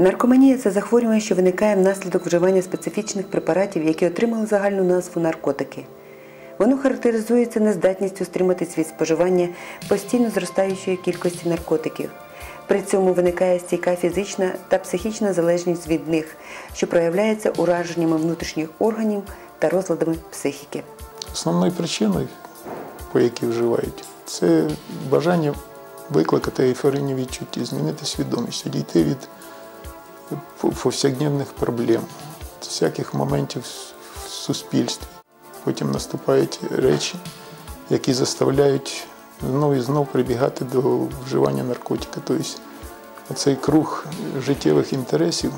Наркоманія це захворювання, що виникає внаслідок вживання специфічних препаратів, які отримали загальну назву наркотики. Воно характеризується нездатністю стриматись від споживання постійно зростаючої кількості наркотиків. При цьому виникає стійка фізична та психічна залежність від них, що проявляється ураженнями внутрішніх органів та розладами психіки. Основною причиною, по якій вживають, це бажання викликати ейфорійні відчуття, змінити свідомість, відійти від повсякденних проблем, всяких моментів в суспільстві. Потім наступають речі, які заставляють знову і знову прибігати до вживання наркотика. Тобто цей круг життєвих інтересів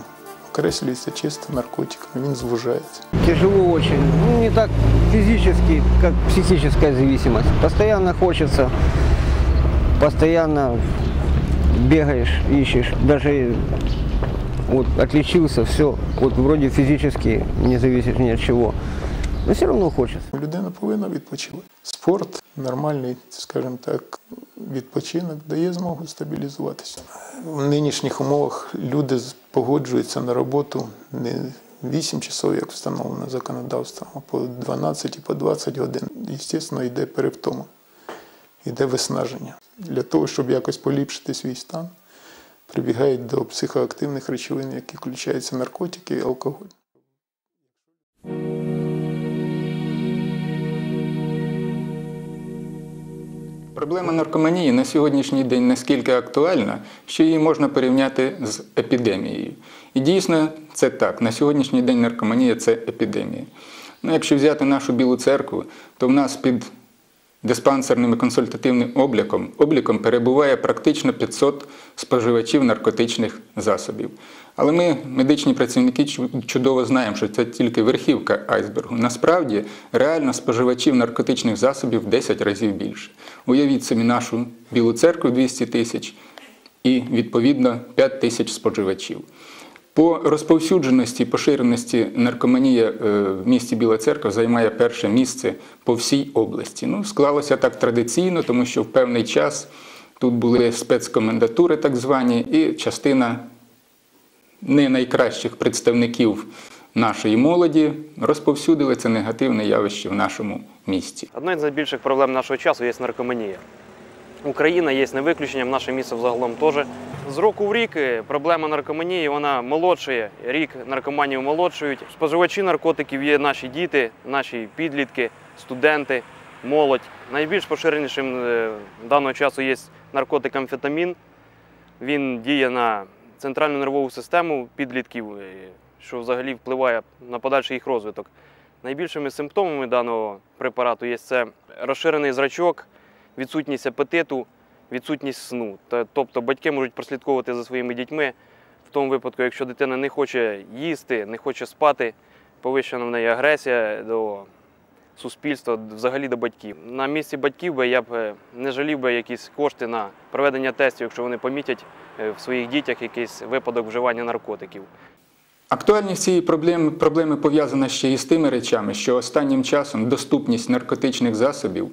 окреслюється чисто наркотиком, він звужається. Тяжело очень. Ну, не так физически, как психическая зависимость. Постоянно хочется, постоянно бегаешь, ищешь. Даже вот отличился, все, вот вроде физически не зависишь ни от чего. Но все равно хочется. Людина повинна відпочивати. Спорт, нормальний, скажімо так, відпочинок дає змогу стабілізуватися. В нинішніх умовах люди погоджуються на роботу не 8 часов, як встановлено законодавством, а по 12 і по 20 годин. Звісно, йде перевтома, йде виснаження. Для того, щоб якось поліпшити свій стан, прибігають до психоактивних речовин, які включаються наркотики і алкоголь. Проблема наркоманії на сьогоднішній день наскільки актуальна, що її можна порівняти з епідемією. І дійсно це так. На сьогоднішній день наркоманія це епідемія. Ну, якщо взяти нашу білу церкву, то в нас під диспансерним і консультативним обліком, обліком перебуває практично 500 споживачів наркотичних засобів. Але ми, медичні працівники, чудово знаємо, що це тільки верхівка айсбергу. Насправді, реально споживачів наркотичних засобів в 10 разів більше. Уявіть собі нашу білу церкву 200 тисяч і, відповідно, 5 тисяч споживачів. По розповсюдженості і поширеності наркоманія е, в місті Біла Церква займає перше місце по всій області. Ну, склалося так традиційно, тому що в певний час тут були спецкомендатури, так звані, і частина не найкращих представників нашої молоді розповсюдили це негативне явище в нашому місті. Одною з найбільших проблем нашого часу є наркоманія. Україна є не виключенням, наше місце взагалом теж. З року в рік е, проблема наркоманії вона молодшає. Рік наркоманів молодшують. Споживачі наркотиків є наші діти, наші підлітки, студенти, молодь. Найбільш поширенішим е, даного часу є наркотик амфетамін. Він діє на центральну нервову систему підлітків, е, що взагалі впливає на подальший їх розвиток. Найбільшими симптомами даного препарату є це розширений зрачок, відсутність апетиту, відсутність сну. Тобто батьки можуть прослідковувати за своїми дітьми в тому випадку, якщо дитина не хоче їсти, не хоче спати, повищена в неї агресія до суспільства, взагалі до батьків. На місці батьків би я б е, не жалів би якісь кошти на проведення тестів, якщо вони помітять е, в своїх дітях якийсь випадок вживання наркотиків. Актуальність цієї проблеми проблеми пов'язана ще і з тими речами, що останнім часом доступність наркотичних засобів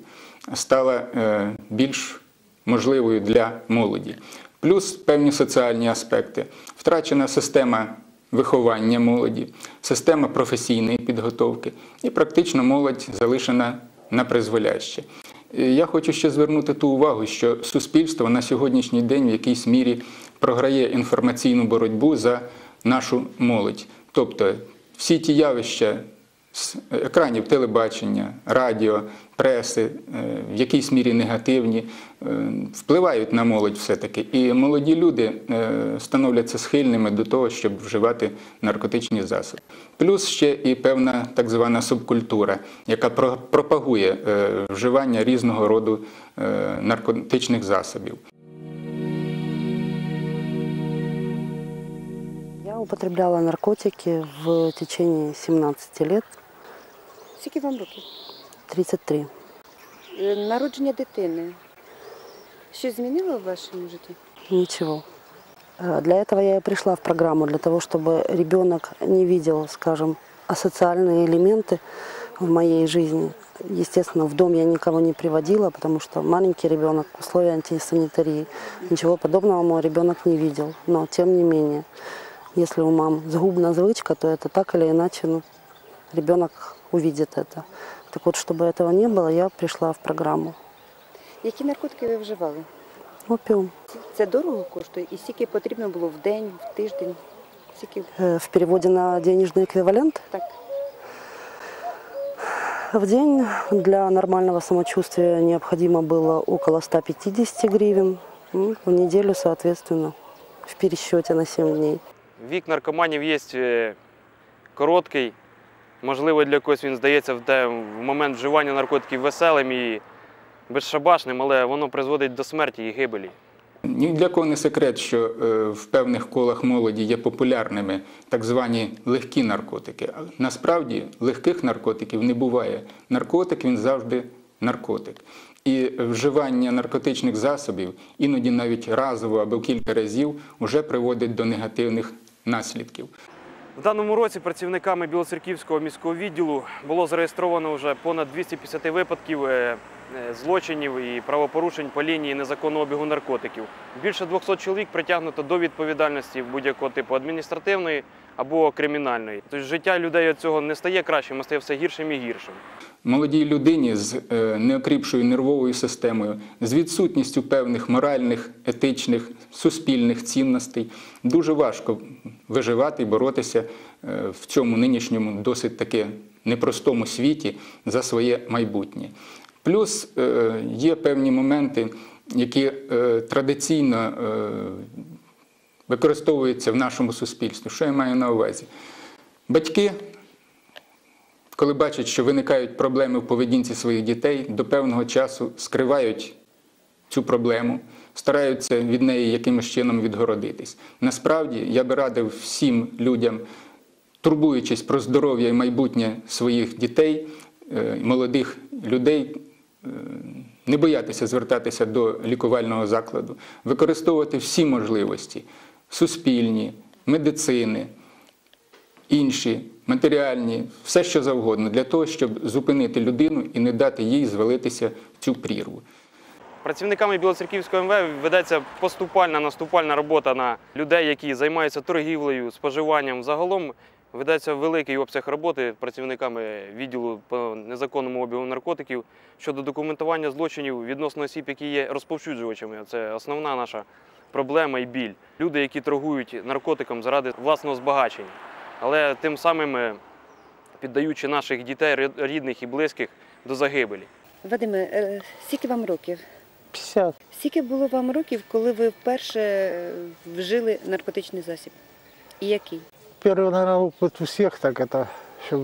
стала е, більш можливою для молоді. Плюс певні соціальні аспекти, втрачена система виховання молоді, система професійної підготовки і практично молодь залишена на призволяще. Я хочу ще звернути ту увагу, що суспільство на сьогоднішній день в якійсь мірі програє інформаційну боротьбу за нашу молодь. Тобто всі ті явища екранів телебачення, радіо, преси, е, в якійсь мірі негативні, е, впливають на молодь все-таки. І молоді люди е, становляться схильними до того, щоб вживати наркотичні засоби. Плюс ще і певна так звана субкультура, яка пропагує вживання різного роду наркотичних засобів. Я употребляла наркотики в течение 17 лет. Скільки вам років? 33. Е, Народження дитини. Що змінило в вашому житті? Ничего. Э, Для этого я и пришла в программу, для того, чтобы ребенок не видел, скажем, асоциальные элементы в моей жизни. Естественно, в дом я никого не приводила, потому что маленький ребенок, условия антисанитарии, ничего подобного мой ребенок не видел. Но, тем не менее, если у мам сгубна звычка, то это так или иначе ну, ребенок увидит это. Так вот, чтобы этого не было, я пришла в программу. Які наркотики ви вживали? Опиум. Це дорого коштує? І скільки потрібно було в день, в тиждень? Скільки? Э, В переводе на денежный эквивалент Так. в день для нормального самочувствия необходимо было около 150 гривен. Ну, В неделю, соответственно, в пересчете на 7 дней. Вік наркоманів є е, короткий. Можливо, для когось він здається в, те, в момент вживання наркотиків веселим і безшабашним, але воно призводить до смерті і гибелі. Ні для кого не секрет, що е, в певних колах молоді є популярними так звані легкі наркотики. Насправді легких наркотиків не буває. Наркотик він завжди наркотик. І вживання наркотичних засобів, іноді навіть разово або кілька разів, вже приводить до негативних наслідків. В даному році працівниками Білоцерківського міського відділу було зареєстровано вже понад 250 випадків е, е, злочинів і правопорушень по лінії незаконного обігу наркотиків. Більше 200 чоловік притягнуто до відповідальності будь-якого типу адміністративної або кримінальної. Тож життя людей від цього не стає кращим, а стає все гіршим і гіршим. Молодій людині з е, неокріпшою нервовою системою, з відсутністю певних моральних, етичних, суспільних цінностей дуже важко виживати і боротися е, в цьому нинішньому досить таки непростому світі за своє майбутнє. Плюс е, є певні моменти, які традиційно використовуються в нашому суспільстві. Що я маю на увазі? Батьки коли бачать, що виникають проблеми в поведінці своїх дітей, до певного часу скривають цю проблему, стараються від неї якимось чином відгородитись. Насправді я би радив всім людям, турбуючись про здоров'я і майбутнє своїх дітей, е, молодих людей, е, не боятися звертатися до лікувального закладу, використовувати всі можливості суспільні, медицини, інші, матеріальні, все що завгодно, для того, щоб зупинити людину і не дати їй звалитися в цю прірву. Працівниками Білоцерківського МВ ведеться поступальна наступальна робота на людей, які займаються торгівлею, споживанням. Загалом ведеться великий обсяг роботи працівниками відділу по незаконному обігу наркотиків щодо документування злочинів відносно осіб, які є розповсюджувачами. Це основна наша проблема і біль. Люди, які торгують наркотиком заради власного збагачення, але тим самим е, піддаючи наших дітей, рідних і близьких до загибелі. Вадиме, е, скільки вам років? 50. Скільки було вам років, коли ви вперше е, вжили наркотичний засіб? І який? Первый, наверное, опыт у всех так это еще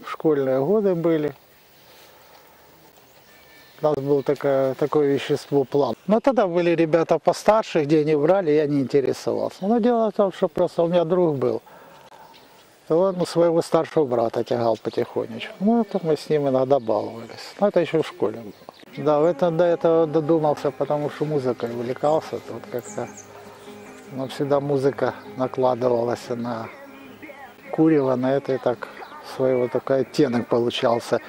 в школьные годы были. У нас был такое, такое вещество план. Но тогда были ребята постарше, где они брали, я не интересовался. Но дело в том, что просто у меня друг был. И он у своего старшего брата тягал потихонечку. Ну, это мы с ним иногда баловались. Но это еще в школе было. Да, в это, до этого додумался, потому что музыкой увлекался. Тут как-то но всегда музыка накладывалась на курево, на это и так своего такой оттенок получался.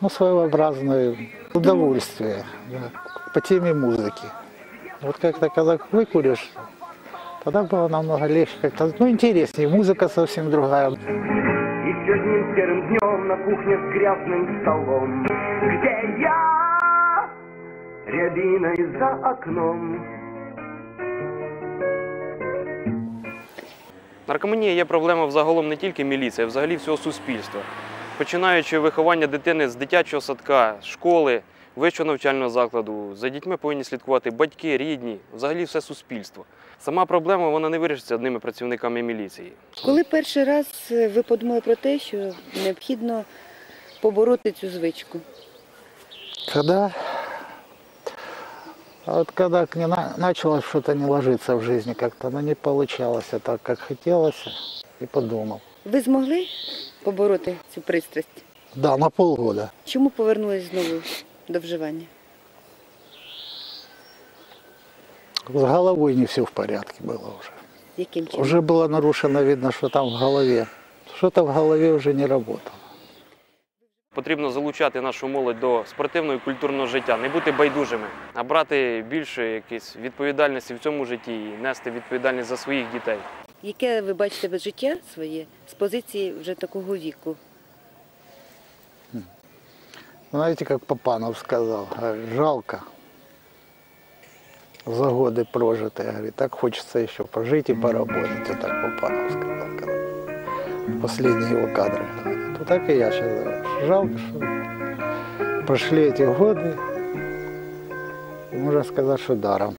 Ну, своеобразное удовольствие да, по теме музыки. Вот как-то, когда выкуришь, тогда было намного легче, как-то, ну, интереснее, музыка совсем другая. Еще одним серым днем на кухне с грязным столом Где я? Рябиной за окном Наркоманія є проблема взагалом не тільки міліції, а взагалі всього суспільства. Починаючи виховання дитини з дитячого садка, школи, вищого навчального закладу, за дітьми повинні слідкувати батьки, рідні, взагалі все суспільство. Сама проблема вона не вирішиться одними працівниками міліції. Коли перший раз е, ви подумали про те, що необхідно побороти цю звичку? Когда, а вот когда не на- начало что-то не ложиться в жизни, как-то оно не получалось так, как хотелось, и подумал. Ви змогли побороти цю пристрасть? Да, на полгода. Чому повернулись знову до вживання? С головой не все в порядке было уже. Яким чином? Уже было нарушено, видно, что там в голове. Что-то в голове уже не работало. Потрібно залучати нашу молодь до спортивного і культурного життя, не бути байдужими, а брати більше якісь відповідальності в цьому житті і нести відповідальність за своїх дітей. яке ви бачите життя своє з позиції вже такого віку? Знаете, как Папанов сказал, говорит, жалко за годы прожитые. Говорит, так хочется еще пожить и поработать. Вот так Папанов сказал. когда Последние его кадры. говорит. Вот так и я сейчас говорю. Жалко, что прошли эти годы. И можно сказать, что даром.